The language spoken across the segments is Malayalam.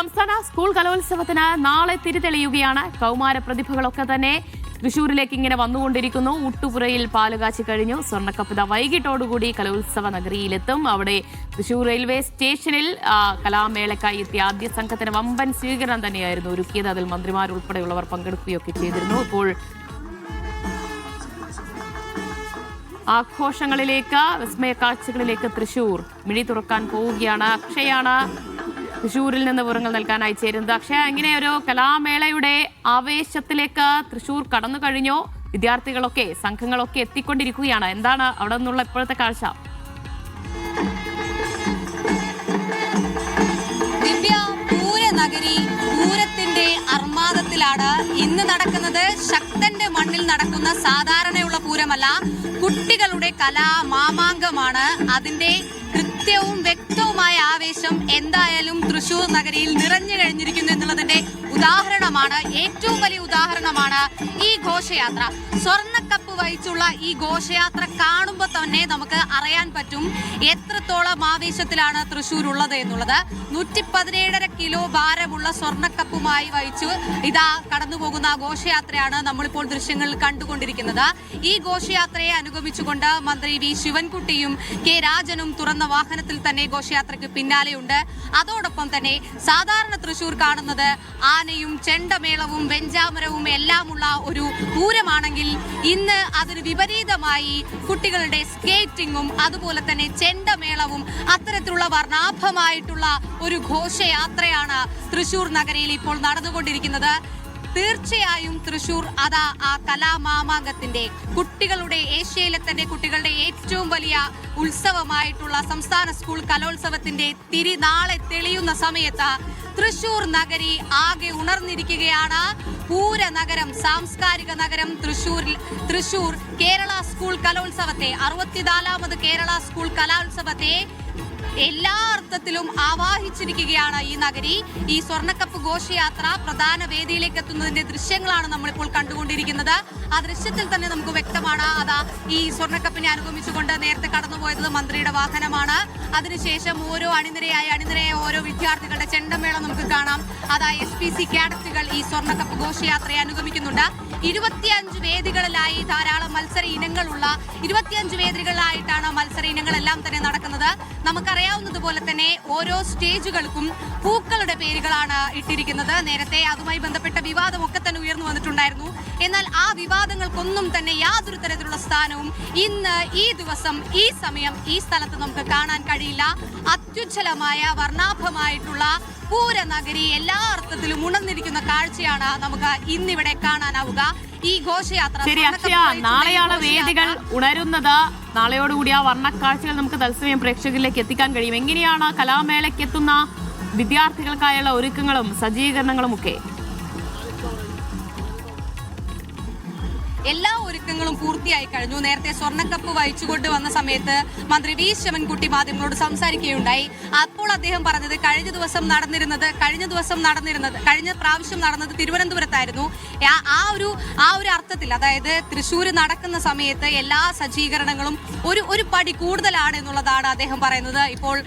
സംസ്ഥാന സ്കൂൾ കലോത്സവത്തിന് നാളെ തിരിതെളിയുകയാണ്. കൗമാര പ്രതിഭകളൊക്കെ തന്നെ തൃശൂരിലേക്ക് ഇങ്ങനെ വന്നുകൊണ്ടിരിക്കുന്നു. ഉട്ടുപുരയിൽ പാലുകാച്ചി കഴിഞ്ഞു. സ്വർണക്കപ്പിത വൈകിട്ടോടുകൂടി കലോത്സവ നഗരിയിലെത്തും. അവിടെ തൃശൂർ റെയിൽവേ സ്റ്റേഷനിൽ കലാമേളക്കായി എത്തിയ ആദ്യ സംഘത്തിന് വമ്പൻ സ്വീകരണം തന്നെയായിരുന്നു ഒരുക്കിയത്. അതിൽ മന്ത്രിമാരുൾപ്പെടെയുള്ളവർ പങ്കെടുക്കുകയൊക്കെ ചെയ്തിരുന്നു. ഇപ്പോൾ ആഘോഷങ്ങളിലേക്ക് വിസ്മയ കാഴ്ചകളിലേക്ക് തൃശൂർ മിഴി തുറക്കാൻ പോവുകയാണ്. അക്ഷയാണ് തൃശൂരിൽ നിന്ന് വിവരങ്ങൾ നൽകാനായി ചേരുന്നത്. അക്ഷയ ഇങ്ങനെ ഒരു കലാമേളയുടെ ആവേശത്തിലേക്ക് തൃശ്ശൂർ കടന്നു കഴിഞ്ഞോ. വിദ്യാർത്ഥികളൊക്കെ സംഘങ്ങളൊക്കെ എത്തിക്കൊണ്ടിരിക്കുകയാണ്. എന്താണ് അവിടെ നിന്നുള്ള ഇപ്പോഴത്തെ കാഴ്ച? പൂരത്തിന്റെ അർമാദത്തിലാണ് ഇന്ന് നടക്കുന്നത്. ശക്തന്റെ മണ്ണിൽ നടക്കുന്ന സാധാരണയുള്ള പൂരമല്ല കുട്ടികളുടെ കലാ മാമാങ്കമാണ്. അതിന്റെ കൃത്യവും വ്യക്തവുമായ ആവേശം എന്തായാലും തൃശൂർ നഗരിയിൽ നിറഞ്ഞു കഴിഞ്ഞിരിക്കുന്നു എന്നുള്ളതിന്റെ ഉദാഹരണമാണ് ഏറ്റവും വലിയ ഉദാഹരണമാണ് ഈ ഘോഷയാത്ര. സ്വർണക്കപ്പ് വഹിച്ചുള്ള ഈ ഘോഷയാത്ര കാണുമ്പോൾ തന്നെ നമുക്ക് അറിയാൻ പറ്റും എത്രത്തോളം ആവേശത്തിലാണ് തൃശ്ശൂർ ഉള്ളത് എന്നുള്ളത്. നൂറ്റി പതിനേഴര കിലോ ഭാരമുള്ള സ്വർണക്കപ്പുമായി വഹിച്ചു ഇതാ കടന്നു പോകുന്ന ഘോഷയാത്രയാണ് നമ്മളിപ്പോൾ ദൃശ്യങ്ങളിൽ കണ്ടുകൊണ്ടിരിക്കുന്നത്. ഈ ഘോഷയാത്രയെ അനുഗമിച്ചുകൊണ്ട് മന്ത്രി വി ശിവൻകുട്ടിയും കെ രാജനും തുറന്ന വാഹനത്തിൽ തന്നെ ഘോഷയാത്രയ്ക്ക് പിന്നാലെയുണ്ട്. അതോടൊപ്പം തന്നെ സാധാരണ തൃശൂർ കാണുന്നത് ആനയും ചെണ്ടമേളവും വെഞ്ചാമരവും എല്ലാമുള്ള ഒരു പൂരമാണെങ്കിൽ ഇന്ന് അതിന് വിപരീതമായി കുട്ടികളുടെ സ്കേറ്റിംഗും അതുപോലെ തന്നെ ചെണ്ടമേളവും അത്തരത്തിലുള്ള വർണാഭമായിട്ടുള്ള ഒരു ഘോഷയാത്രയാണ് തൃശൂർ നഗരിയിൽ ഇപ്പോൾ നടന്നുകൊണ്ടിരിക്കുന്നത്. തീർച്ചയായും തൃശൂർ അതാ ആ കലാമാമാങ്കത്തിന്റെ കുട്ടികളുടെ ഏഷ്യയിലെ തന്നെ കുട്ടികളുടെ ഏറ്റവും വലിയ ഉത്സവമായിട്ടുള്ള സംസ്ഥാന സ്കൂൾ കലോത്സവത്തിന്റെ തിരി നാളെ തെളിയുന്ന സമയത്ത് തൃശൂർ നഗരി ആകെ ഉണർന്നിരിക്കുകയാണ്. പൂരനഗരം സാംസ്കാരിക നഗരം തൃശൂരിൽ തൃശൂർ കേരള സ്കൂൾ കലോത്സവത്തെ അറുപത്തിനാലാമത് കേരള സ്കൂൾ കലോത്സവത്തെ എല്ലാ അർത്ഥത്തിലും ആവാഹിച്ചിരിക്കുകയാണ് ഈ നഗരി. ഈ സ്വർണക്കപ്പ് ഘോഷയാത്ര പ്രധാന വേദിയിലേക്ക് എത്തുന്നതിന്റെ ദൃശ്യങ്ങളാണ് നമ്മളിപ്പോൾ കണ്ടുകൊണ്ടിരിക്കുന്നത്. ആ ദൃശ്യത്തിൽ തന്നെ നമുക്ക് വ്യക്തമാണ് അതാ ഈ സ്വർണക്കപ്പിനെ അനുഗമിച്ചുകൊണ്ട് നേരത്തെ കടന്നുപോയത് മന്ത്രിയുടെ വാഹനമാണ്. അതിനുശേഷം ഓരോ അണിനിരയായി അണിനിരയായ ഓരോ വിദ്യാർത്ഥികളുടെ ചെണ്ടമേളം നമുക്ക് കാണാം. അതാ എസ് പി സി കാഡറ്റുകൾ ഈ സ്വർണക്കപ്പ് ഘോഷയാത്രയെ അനുഗമിക്കുന്നുണ്ട്. ഇരുപത്തിയഞ്ച് വേദികളിലായി ധാരാളം മത്സര ഇനങ്ങളുള്ള ഇരുപത്തിയഞ്ച് വേദികളിലായിട്ടാണ് മത്സര ഇനങ്ങളെല്ലാം തന്നെ നടക്കുന്നത്. നമുക്കറിയാവുന്നതുപോലെ തന്നെ ഓരോ സ്റ്റേജുകൾക്കും പൂക്കളുടെ പേരുകളാണ് ഇട്ടിരിക്കുന്നത്. നേരത്തെ അതുമായി ബന്ധപ്പെട്ട വിവാദമൊക്കെ തന്നെ ഉയർന്നു വന്നിട്ടുണ്ടായിരുന്നു. എന്നാൽ ആ വിവാദങ്ങൾക്കൊന്നും തന്നെ യാതൊരു തരത്തിലുള്ള സ്ഥാനവും ഇന്ന് ഈ ദിവസം ഈ സമയം ഈ സ്ഥലത്ത് നമുക്ക് കാണാൻ കഴിയില്ല. അത്യുജ്ജലമായ വർണാഭമായിട്ടുള്ള പൂരനഗരി എല്ലാ അർത്ഥത്തിലും ഉണർന്നിരിക്കുന്ന കാഴ്ചയാണ് നമുക്ക് ഇന്നിവിടെ കാണാനാവുക. ഈ ഘോഷയാത്ര ശരി അക്ഷയ നാളെയാണ് വേദികൾ ഉണരുന്നത്. നാളെയോടുകൂടി ആ വർണക്കാഴ്ചകൾ നമുക്ക് തത്സമയം പ്രേക്ഷകരിലേക്ക് എത്തിക്കാൻ കഴിയും. എങ്ങനെയാണ് കലാമേളയ്ക്ക് എത്തുന്ന വിദ്യാർത്ഥികൾക്കായുള്ള ഒരുക്കങ്ങളും സജ്ജീകരണങ്ങളും ഒക്കെ എല്ലാ ഒരുക്കങ്ങളും പൂർത്തിയായി കഴിഞ്ഞു. നേരത്തെ സ്വർണക്കപ്പ് വഹിച്ചുകൊണ്ട് വന്ന സമയത്ത് മന്ത്രി വി ശിവൻകുട്ടി മാധ്യമങ്ങളോട് സംസാരിക്കുകയുണ്ടായി. അപ്പോൾ അദ്ദേഹം പറഞ്ഞത് കഴിഞ്ഞ ദിവസം നടന്നിരുന്നത് കഴിഞ്ഞ ദിവസം നടന്നിരുന്നത് കഴിഞ്ഞ പ്രാവശ്യം നടന്നത് തിരുവനന്തപുരത്തായിരുന്നു. ആ- ഒരു ആ ഒരു അർത്ഥത്തിൽ അതായത് തൃശ്ശൂർ നടക്കുന്ന സമയത്ത് എല്ലാ സജ്ജീകരണങ്ങളും ഒരു ഒരു പടി കൂടുതലാണ് എന്നുള്ളതാണ് അദ്ദേഹം പറയുന്നത്. ഇപ്പോൾ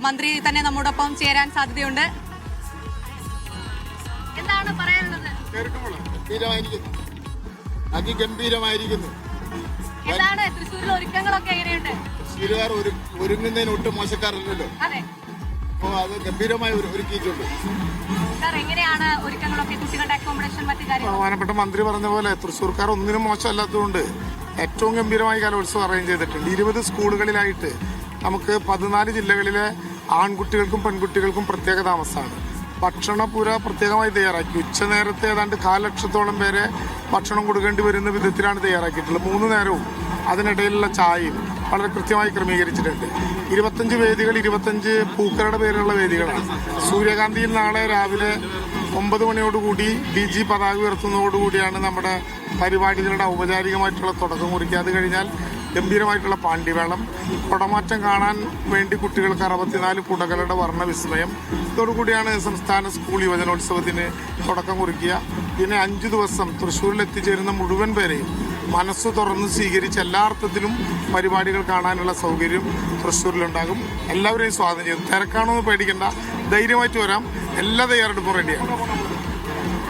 മന്ത്രി തന്നെ നമ്മോടൊപ്പം ചേരാൻ സാധ്യതയുണ്ട്. എന്താണ് പറയാനുള്ളത്? അതിഗംഭീരമായിരിക്കുന്നു. എന്താണ് തൃശ്ശൂരിലെ ഒരുക്കങ്ങളൊക്കെ എങ്ങനെയുണ്ട്? ശീലുകാർ ഒരു ഒരുങ്ങുന്നതിന് ഒട്ടും മോശക്കാരല്ലോ അതെ. അപ്പോൾ അത് ഗംഭീരമായി ഒരുക്കിയിട്ടുണ്ട്. പ്രധാനപ്പെട്ട എങ്ങനെയാണ് ഒരുക്കങ്ങളൊക്കെ കുട്ടികളുടെ അക്കോമഡേഷൻ മറ്റു കാര്യങ്ങൾ ബഹുമാനപ്പെട്ട മന്ത്രി പറഞ്ഞ പോലെ തൃശ്ശൂർക്കാർ ഒന്നിനും മോശമല്ലാത്തതുകൊണ്ട് ഏറ്റവും ഗംഭീരമായി കലോത്സവം അറേഞ്ച് ചെയ്തിട്ടുണ്ട്. ഇരുപത് സ്കൂളുകളിലായിട്ട് നമുക്ക് പതിനാല് ജില്ലകളിലെ ആൺകുട്ടികൾക്കും പെൺകുട്ടികൾക്കും പ്രത്യേക താമസമാണ്. ഭക്ഷണപുര പ്രത്യേകമായി തയ്യാറാക്കി. ഉച്ചനേരത്തെ ഏതാണ്ട് കാലക്ഷത്തോളം പേരെ ഭക്ഷണം കൊടുക്കേണ്ടി വരുന്ന വിധത്തിലാണ് തയ്യാറാക്കിയിട്ടുള്ളത്. മൂന്ന് നേരവും അതിനിടയിലുള്ള ചായയും വളരെ കൃത്യമായി ക്രമീകരിച്ചിട്ടുണ്ട്. ഇരുപത്തഞ്ച് വേദികൾ ഇരുപത്തഞ്ച് പൂക്കളുടെ പേരിലുള്ള വേദികളാണ്. സൂര്യകാന്തിയിൽ നാളെ രാവിലെ ഒമ്പത് മണിയോടുകൂടി ഡി ജി പതാക ഉയർത്തുന്നതോടുകൂടിയാണ് നമ്മുടെ പരിപാടികളുടെ ഔപചാരികമായിട്ടുള്ള തുടക്കം കുറിക്കുക. അത് കഴിഞ്ഞാൽ ഗംഭീരമായിട്ടുള്ള പാണ്ഡിവേളം. കുടമാറ്റം കാണാൻ വേണ്ടി കുട്ടികൾക്ക് അറുപത്തിനാല് കുടകളുടെ വർണവിസ്മയം. ഇതോടുകൂടിയാണ് സംസ്ഥാന സ്കൂൾ യുവജനോത്സവത്തിന് തുടക്കം കുറിക്കുക. പിന്നെ അഞ്ചു ദിവസം തൃശ്ശൂരിൽ എത്തിച്ചേരുന്ന മുഴുവൻ പേരെയും മനസ്സ് തുറന്ന് സ്വീകരിച്ച് എല്ലാ അർത്ഥത്തിലും പരിപാടികൾ കാണാനുള്ള സൗകര്യം തൃശ്ശൂരിലുണ്ടാകും. എല്ലാവരെയും സ്വാഗതം തിരക്കാണോ എന്ന് പേടിക്കേണ്ട. ധൈര്യമായിട്ട് വരാം. എല്ലാ തയ്യാറെടുപ്പും റെഡിയാണ്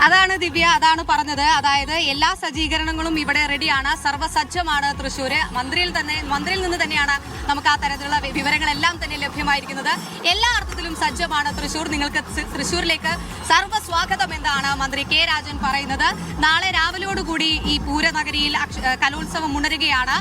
അതാണ് ദിവ്യ അതാണ് പറഞ്ഞത്. അതായത് എല്ലാ സജ്ജീകരണങ്ങളും ഇവിടെ റെഡിയാണ്. സർവസജ്ജമാണ് തൃശ്ശൂര്. മന്ത്രിയിൽ തന്നെ മന്ത്രിയിൽ നിന്ന് തന്നെയാണ് നമുക്ക് ആ തരത്തിലുള്ള വിവരങ്ങളെല്ലാം തന്നെ ലഭ്യമായിരിക്കുന്നത്. എല്ലാ അർത്ഥത്തിലും സജ്ജമാണ് തൃശ്ശൂർ. നിങ്ങൾക്ക് തൃശ്ശൂരിലേക്ക് സർവസ്വാഗതം എന്നാണ് മന്ത്രി കെ രാജൻ പറയുന്നത്. നാളെ രാവിലോടുകൂടി ഈ പൂരനഗരിയിൽ കലോത്സവം ഉണരുകയാണ്